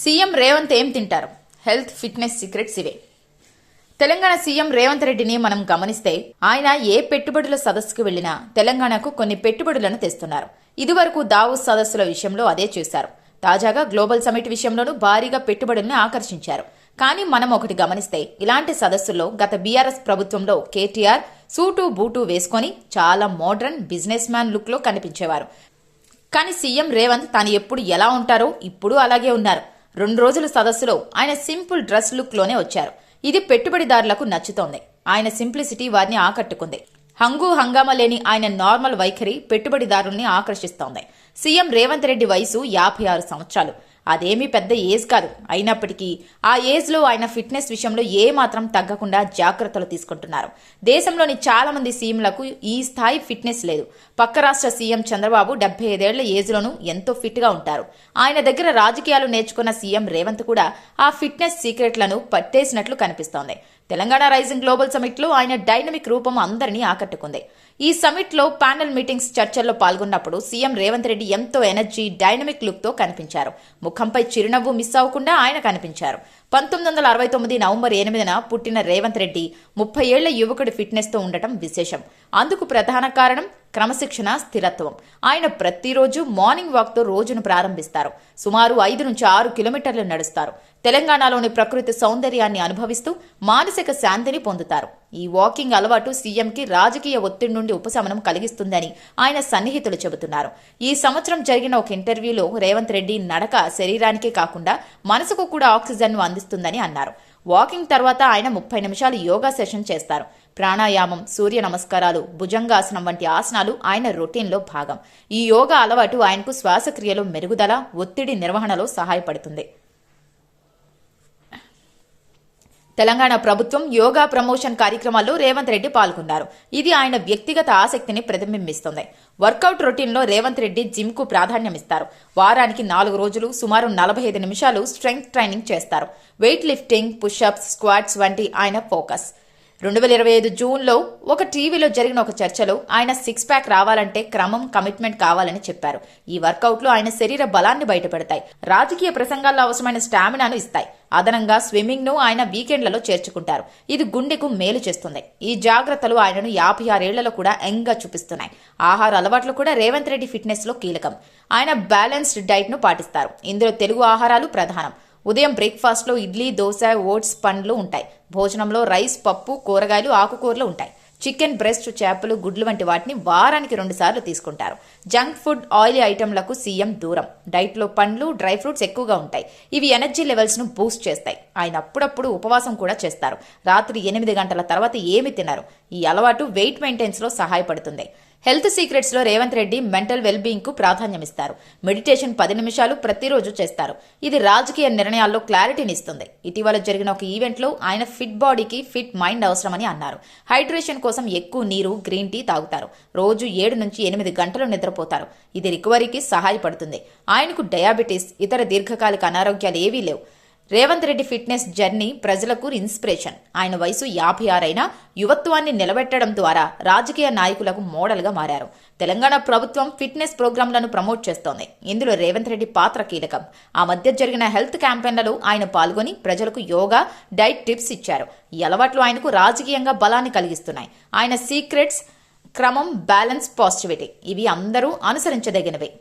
CM Revanth ఏం తింటారు? Health fitness secrets ఇవే. తెలంగాణ సీఎం రేవంత్ రెడ్డిని మనం గమనిస్తే ఆయన ఏ పెట్టుబడుల సదస్సుకు వెళ్ళినా తెలంగాణకు కొన్ని పెట్టుబడులను తెస్తున్నారు. ఇదివరకు దావోస్ సదస్సుల విషయంలో అదే చేశారు. తాజాగా గ్లోబల్ సమిట్ విషయంలోనూ భారీగా పెట్టుబడుల్ని ఆకర్షించారు. కానీ మనం ఒకటి గమనిస్తే ఇలాంటి సదస్సుల్లో గత బీఆర్ఎస్ ప్రభుత్వంలో కేటీఆర్ సూటు బూటు వేసుకొని చాలా మోడ్రన్ బిజినెస్ మ్యాన్ లుక్లో కనిపించేవారు. కానీ సీఎం రేవంత్ తాను ఎప్పుడు ఎలా ఉంటారో ఇప్పుడు అలాగే ఉన్నారు. రెండు రోజుల సదస్సులో ఆయన సింపుల్ డ్రెస్ లుక్లోనే వచ్చారు. ఇది పెట్టుబడిదారులకు నచ్చుతోంది. ఆయన సింప్లిసిటీ వారిని ఆకట్టుకుంది. హంగు హంగామా లేని ఆయన నార్మల్ వైఖరి పెట్టుబడిదారుల్ని ఆకర్షిస్తోంది. సీఎం రేవంత్ రెడ్డి వయసు యాభై ఆరు సంవత్సరాలు. అదేమీ పెద్ద ఏజ్ కాదు. అయినప్పటికీ ఆ ఏజ్లో ఆయన ఫిట్నెస్ విషయంలో ఏమాత్రం తగ్గకుండా జాగ్రత్తలు తీసుకుంటున్నారు. దేశంలోని చాలామంది సీఎంలకు ఈ స్థాయి ఫిట్నెస్ లేదు. పక్క రాష్ట్ర సీఎం చంద్రబాబు డెబ్బై ఐదేళ్ళ ఏజ్లోనూ ఎంతో ఫిట్గా ఉంటారు. ఆయన దగ్గర రాజకీయాలు నేర్చుకున్న సీఎం రేవంత్ కూడా ఆ ఫిట్నెస్ సీక్రెట్లను పట్టేసినట్లు కనిపిస్తోంది. తెలంగాణ రైజింగ్ గ్లోబల్ సమిట్లో ఆయన డైనమిక్ రూపం అందరినీ ఆకట్టుకుంది. ఈ సమిట్లో ప్యానెల్ మీటింగ్స్ చర్చల్లో పాల్గొన్నప్పుడు సీఎం రేవంత్ రెడ్డి ఎంతో ఎనర్జీ డైనమిక్ లుక్తో కనిపించారు. ముఖంపై చిరునవ్వు మిస్ అవ్వకుండా ఆయన కనిపించారు. పంతొమ్మిది వందల అరవై తొమ్మిది నవంబర్ ఎనిమిదిన పుట్టిన రేవంత్ రెడ్డి ముప్పై ఏళ్ళ యువకుడి ఫిట్నెస్తో ఉండటం విశేషం. అందుకు ప్రధాన కారణం క్రమశిక్షణ స్థిరత్వం. ఆయన ప్రతిరోజు మార్నింగ్ వాక్తో రోజును ప్రారంభిస్తారు. సుమారు ఐదు నుంచి ఆరు కిలోమీటర్లు నడుస్తారు. తెలంగాణలోని ప్రకృతి సౌందర్యాన్ని అనుభవిస్తూ మానసిక శాంతిని పొందుతారు. ఈ వాకింగ్ అలవాటు సీఎంకి రాజకీయ ఒత్తిడి నుండి ఉపశమనం కలిగిస్తుందని ఆయన సన్నిహితులు చెబుతున్నారు. ఈ సంవత్సరం జరిగిన ఒక ఇంటర్వ్యూలో రేవంత్ రెడ్డి నడక శరీరానికే కాకుండా మనసుకు కూడా ఆక్సిజన్ను అందిస్తుందని అన్నారు. వాకింగ్ తర్వాత ఆయన ముప్పై నిమిషాలు యోగా సెషన్ చేస్తారు. ప్రాణాయామం సూర్య నమస్కారాలు భుజంగాసనం వంటి ఆసనాలు ఆయన రొటీన్లో భాగం. ఈ యోగా అలవాటు ఆయనకు శ్వాసక్రియలో మెరుగుదల ఒత్తిడి నిర్వహణలో సహాయపడుతుంది. తెలంగాణ ప్రభుత్వం యోగా ప్రమోషన్ కార్యక్రమాల్లో రేవంత్ రెడ్డి పాల్గొన్నారు. ఇది ఆయన వ్యక్తిగత ఆసక్తిని ప్రతిబింబిస్తుంది. వర్కౌట్ రొటీన్లో రేవంత్ రెడ్డి జిమ్కు ప్రాధాన్యమిస్తారు. వారానికి నాలుగు రోజులు సుమారు నలభై ఐదు నిమిషాలు స్ట్రెంగ్త్ ట్రైనింగ్ చేస్తారు. వెయిట్ లిఫ్టింగ్ పుషప్స్ స్క్వాట్స్ వంటి ఆయన ఫోకస్. రెండు వేల ఇరవై ఐదు జూన్లో ఒక టీవీలో జరిగిన ఒక చర్చలో ఆయన సిక్స్ ప్యాక్ రావాలంటే క్రమం కమిట్మెంట్ కావాలని చెప్పారు. ఈ వర్కౌట్లు ఆయన శరీర బలాన్ని బయటపెడతాయి. రాజకీయ ప్రసంగాల్లో అవసరమైన స్టామినాను ఇస్తాయి. అదనంగా స్విమ్మింగ్ను ఆయన వీకెండ్లలో చేర్చుకుంటారు. ఇది గుండెకు మేలు చేస్తుంది. ఈ జాగ్రత్తలు ఆయనను యాభై ఆరేళ్ళలో కూడా యంగ్గా చూపిస్తున్నాయి. ఆహార అలవాట్లు కూడా రేవంత్ రెడ్డి ఫిట్నెస్లో కీలకం. ఆయన బ్యాలెన్స్డ్ డైట్ను పాటిస్తారు. ఇందులో తెలుగు ఆహారాలు ప్రధానం. ఉదయం బ్రేక్ఫాస్ట్లో ఇడ్లీ దోశ ఓట్స్ పండ్లు ఉంటాయి. భోజనంలో రైస్ పప్పు కూరగాయలు ఆకుకూరలు ఉంటాయి. చికెన్ బ్రెస్ట్ చేపలు గుడ్లు వంటి వాటిని వారానికి రెండుసార్లు తీసుకుంటారు. జంక్ ఫుడ్ ఆయిలీ ఐటెంలకు సీఎం దూరం. డైట్లో పండ్లు డ్రై ఫ్రూట్స్ ఎక్కువగా ఉంటాయి. ఇవి ఎనర్జీ లెవెల్స్ను బూస్ట్ చేస్తాయి. ఆయన అప్పుడప్పుడు ఉపవాసం కూడా చేస్తారు. రాత్రి ఎనిమిది గంటల తర్వాత ఏమి తినరు. ఈ అలవాటు వెయిట్ మెయింటెన్స్లో సహాయపడుతుంది. హెల్త్ సీక్రెట్స్లో రేవంత్ రెడ్డి మెంటల్ వెల్బీయింగ్కు ప్రాధాన్యమిస్తారు. మెడిటేషన్ పది నిమిషాలు ప్రతిరోజు చేస్తారు. ఇది రాజకీయ నిర్ణయాల్లో క్లారిటీని ఇస్తుంది ఇటీవల జరిగిన ఒక ఈవెంట్లో ఆయన ఫిట్ బాడీకి ఫిట్ మైండ్ అవసరమని అన్నారు. హైడ్రేషన్ కోసం ఎక్కువ నీరు గ్రీన్ టీ తాగుతారు. రోజు ఏడు నుంచి ఎనిమిది గంటలు నిద్రపోతారు. ఇది రికవరీకి సహాయపడుతుంది. ఆయనకు డయాబెటీస్ ఇతర దీర్ఘకాలిక అనారోగ్యాలు ఏవీ లేవు. రేవంత్ రెడ్డి ఫిట్నెస్ జర్నీ ప్రజలకు ఇన్స్పిరేషన్. ఆయన వయసు యాభై ఆరైనా యువత్వాన్ని నిలబెట్టడం ద్వారా రాజకీయ నాయకులకు మోడల్గా మారారు. తెలంగాణ ప్రభుత్వం ఫిట్నెస్ ప్రోగ్రాంలను ప్రమోట్ చేస్తోంది. ఇందులో రేవంత్ రెడ్డి పాత్ర కీలకం. ఆ మధ్య జరిగిన హెల్త్ క్యాంపెయిన్లలో ఆయన పాల్గొని ప్రజలకు యోగా డైట్ టిప్స్ ఇచ్చారు. ఈ అలవాట్లు ఆయనకు రాజకీయంగా బలాన్ని కలిగిస్తున్నాయి. ఆయన సీక్రెట్స్ క్రమం బ్యాలెన్స్ పాజిటివిటీ. ఇవి అందరూ అనుసరించదగినవే.